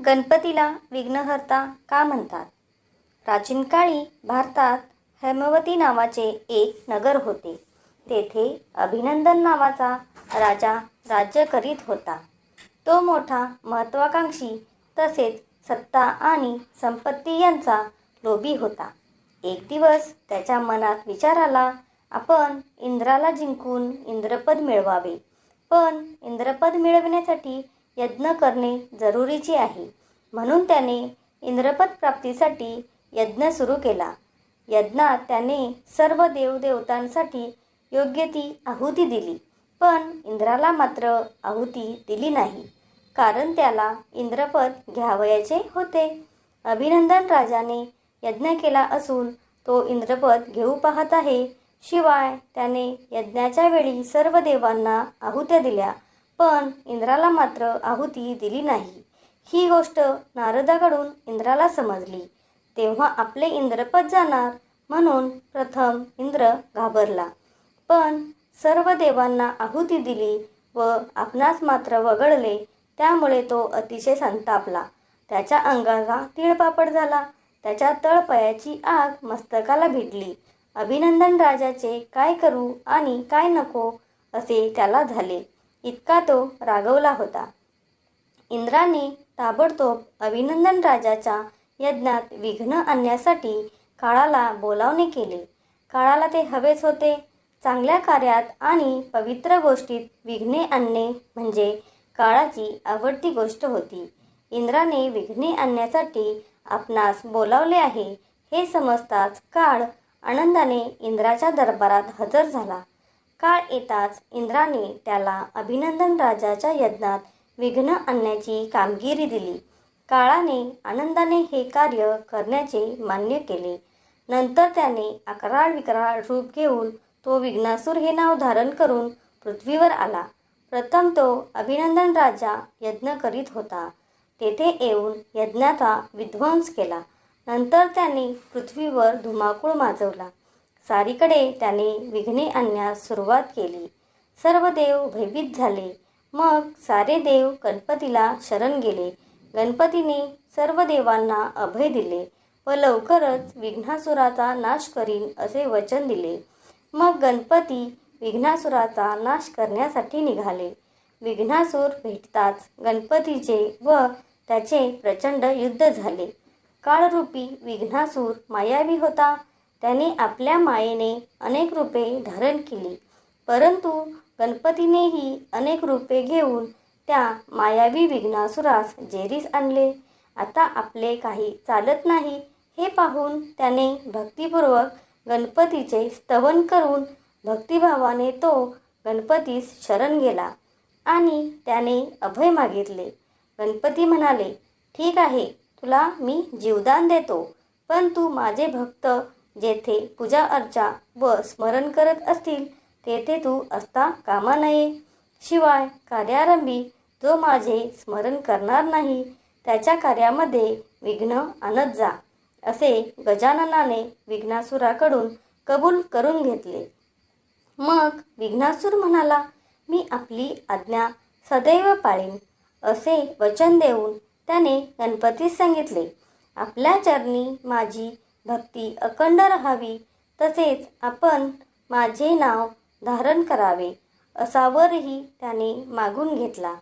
गणपतीला विघ्नहर्ता का म्हणतात? प्राचीन काळी भारतात हेमवती नावाचे एक नगर होते. तेथे अभिनंदन नावाचा राजा राज्य करीत होता. तो मोठा महत्त्वाकांक्षी तसेच सत्ता आणि संपत्ती यांचा लोभी होता. एक दिवस त्याच्या मनात विचार आला आपण इंद्राला जिंकून इंद्रपद मिळवावे. पण इंद्रपद मिळविण्यासाठी यज्ञ करणे जरुरीचे आहे. म्हणून त्याने इंद्रपद प्राप्तीसाठी यज्ञ सुरू केला. यज्ञात त्याने सर्व देवदेवतांसाठी योग्य ती आहुती दिली. पण इंद्राला मात्र आहुती दिली नाही. कारण त्याला इंद्रपद घ्यावयाचे होते. अभिनंदन राजाने यज्ञ केला असून तो इंद्रपद घेऊ पाहत आहे. शिवाय त्याने यज्ञाच्या वेळी सर्व देवांना आहुत्या दिल्या. पण इंद्राला मात्र आहुती दिली नाही. ही गोष्ट नारदाकडून इंद्राला समजली. तेव्हा आपले इंद्रपद जाणार म्हणून प्रथम इंद्र घाबरला. पण सर्व देवांना आहुती दिली व आपणास मात्र वगळले त्यामुळे तो अतिशय संतापला. त्याच्या अंगाला तिळपापड झाला. त्याच्या तळपयाची आग मस्तकाला भिडली अभिनंदन राजाचे काय करू आणि काय नको असे त्याला झाले. इतका तो रागवला होता. इंद्राने ताबडतोब अभिनंदन राजाच्या यज्ञात विघ्न आणण्यासाठी काळाला बोलावणे केले. काळाला ते हवेच होते. चांगल्या कार्यात आणि पवित्र गोष्टीत विघ्ने आणणे म्हणजे काळाची आवडती गोष्ट होती. इंद्राने विघ्ने आणण्यासाठी आपणास बोलावले आहे. हे समजताच काळ आनंदाने इंद्राच्या दरबारात हजर झाला. काळ येताच इंद्राने त्याला अभिनंदन राजाच्या यज्ञात विघ्न आणण्याची कामगिरी दिली. काळाने आनंदाने हे कार्य करण्याचे मान्य केले. नंतर त्याने अकराळ विकराळ रूप घेऊन तो विघ्नासूर हे नाव धारण करून पृथ्वीवर आला. प्रथम तो अभिनंदन राजा यज्ञ करीत होता. तेथे येऊन यज्ञाचा विध्वंस केला. नंतर त्याने पृथ्वीवर धुमाकूळ माजवला. सारीकडे त्याने विघ्ने आणण्यास सुरुवात केली. सर्व देव भयभीत झाले. मग सारे देव गणपतीला शरण गेले. गणपतीने सर्व देवांना अभय दिले व लवकरच विघ्नासुराचा नाश करीन असे वचन दिले. मग गणपती विघ्नासुराचा नाश करण्यासाठी निघाले. विघ्नासूर भेटताच गणपतीचे व त्याचे प्रचंड युद्ध झाले. काळरूपी विघ्नासूर मायावी होता. त्याने आपल्या मायेने अनेक रूपे धारण केली. परंतु गणपतीनेही अनेक रूपे घेऊन त्या मायावी विघ्नासुरास जेरीस आणले. आता आपले काही चालत नाही हे पाहून त्याने भक्तिपूर्वक गणपतीचे स्तवन करून भक्तिभावाने तो गणपतीस शरण गेला आणि त्याने अभय मागितले. गणपती म्हणाले ठीक आहे तुला मी जीवदान देतो पण तू माझे भक्त जेथे पूजा अर्चा व स्मरण करत असतील तेथे तू असता कामा नये. शिवाय कार्यारंभी जो माझे स्मरण करणार नाही त्याच्या कार्यामध्ये विघ्न आणत जा असे गजाननाने विघ्नासुराकडून कबूल करून घेतले. मग विघ्नासूर म्हणाला मी आपली आज्ञा सदैव पाळीन असे वचन देऊन त्याने गणपतीस सांगितले. आपल्या चरणी माझी भक्ती अखंड राहावी तसेच आपण माझे नाव धारण करावे असा वरही त्याने मागून घेतला.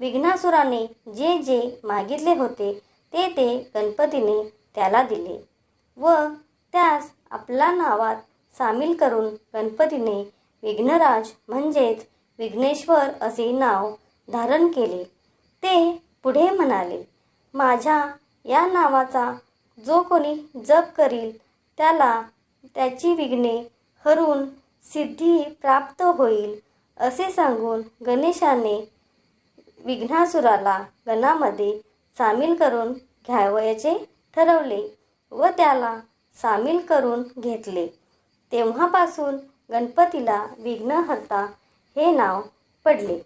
विघ्नासुराने जे जे मागितले होते ते ते गणपतीने त्याला दिले व त्यास आपला नावात सामील करून गणपतीने विघ्नराज म्हणजेच विघ्नेश्वर असे नाव धारण केले. ते पुढे म्हणाले माझ्या या नावाचा जो कोणी जप करील त्याला त्याची विघ्ने हरून सिद्धी प्राप्त होईल असे सांगून गणेशाने विघ्नासुराला गणामध्ये सामील करून घ्यावयाचे ठरवले व त्याला सामील करून घेतले. तेव्हापासून गणपतीला विघ्नहर्ता हे नाव पडले.